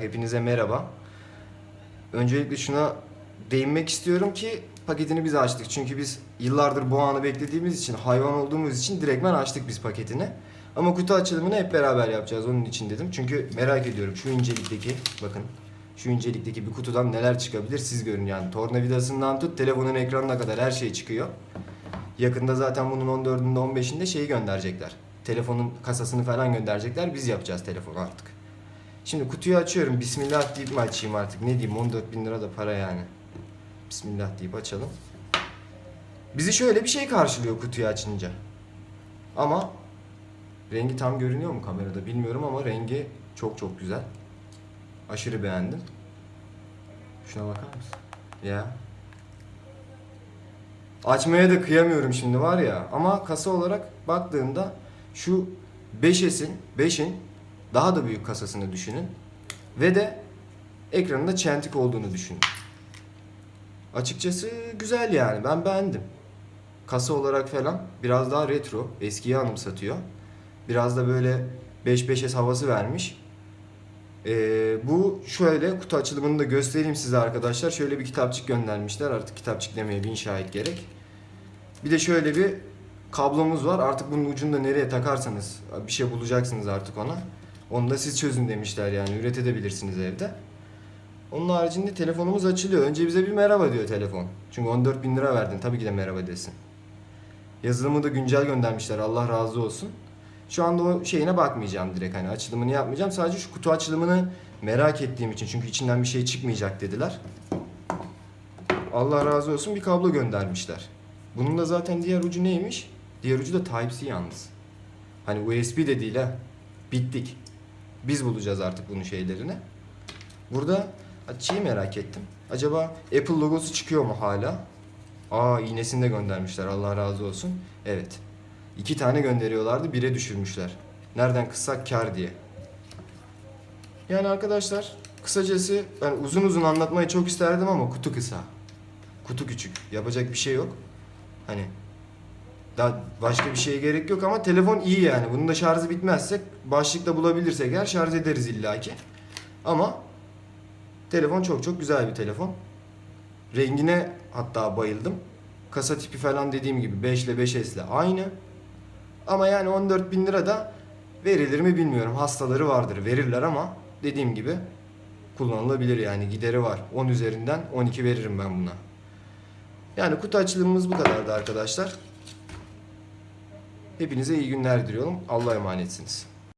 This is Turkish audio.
Hepinize merhaba. Öncelikle şuna değinmek istiyorum ki paketini biz açtık. Çünkü biz yıllardır bu anı beklediğimiz için, hayvan olduğumuz için direktmen açtık biz paketini. Ama kutu açılımını hep beraber yapacağız onun için dedim. Çünkü merak ediyorum şu incelikteki, bakın şu incelikteki bir kutudan neler çıkabilir siz görün yani. Tornavidasından tut telefonun ekranına kadar her şey çıkıyor. Yakında zaten bunun 14'ünde 15'inde şeyi gönderecekler. Telefonun kasasını falan gönderecekler. Biz yapacağız telefonu artık. Şimdi kutuyu açıyorum. Bismillah deyip mi açayım artık? Ne diyeyim? 14 bin lira da para yani. Bismillah deyip açalım. Bizi şöyle bir şey karşılıyor kutuyu açınca. Ama rengi tam görünüyor mu kamerada bilmiyorum ama rengi çok çok güzel. Aşırı beğendim. Şuna bakar mısın? Ya. Açmaya da kıyamıyorum şimdi var ya. Ama kasa olarak baktığımda şu 5S'in, 5'in daha da büyük kasasını düşünün. Ve de ekranında çentik olduğunu düşünün. Açıkçası güzel yani. Ben beğendim. Kasa olarak falan biraz daha retro, eskiyi anımsatıyor. Biraz da böyle 5-5S havası vermiş. Ee, bu şöyle kutu açılımını da göstereyim size arkadaşlar. Şöyle bir kitapçık göndermişler. Artık kitapçık demeye bin şahit gerek. Bir de şöyle bir kablomuz var. Artık bunun ucunu da nereye takarsanız bir şey bulacaksınız artık ona. Onu da siz çözün demişler yani. Üretebilirsiniz evde. Onun haricinde telefonumuz açılıyor. Önce bize bir merhaba diyor telefon. Çünkü 14 bin lira verdin. Tabii ki de merhaba desin. Yazılımı da güncel göndermişler. Allah razı olsun. Şu anda o şeyine bakmayacağım direkt hani açılımını yapmayacağım. Sadece şu kutu açılımını merak ettiğim için. Çünkü içinden bir şey çıkmayacak dediler. Allah razı olsun bir kablo göndermişler. Bunun da zaten diğer ucu neymiş? Diğer ucu da Type-C yalnız. Hani USB de değil ha. Bittik. Biz bulacağız artık bunun şeylerini. Burada şeyi merak ettim. Acaba Apple logosu çıkıyor mu hala? Aa iğnesini de göndermişler. Allah razı olsun. Evet. İki tane gönderiyorlardı. Bire düşürmüşler. Nereden kıssak kar diye. Yani arkadaşlar kısacası ben uzun uzun anlatmayı çok isterdim ama kutu kısa. Kutu küçük. Yapacak bir şey yok. Hani daha başka bir şeye gerek yok ama telefon iyi yani. Bunun da şarjı bitmezse başlıkta bulabilirsek eğer şarj ederiz illaki. Ama telefon çok çok güzel bir telefon. Rengine hatta bayıldım. Kasa tipi falan dediğim gibi 5 ile 5S ile aynı. Ama yani 14 bin lira da verilir mi bilmiyorum. Hastaları vardır verirler ama dediğim gibi kullanılabilir yani gideri var. 10 üzerinden 12 veririm ben buna. Yani kutu açılımımız bu kadardı arkadaşlar. Hepinize iyi günler diliyorum. Allah'a emanetsiniz.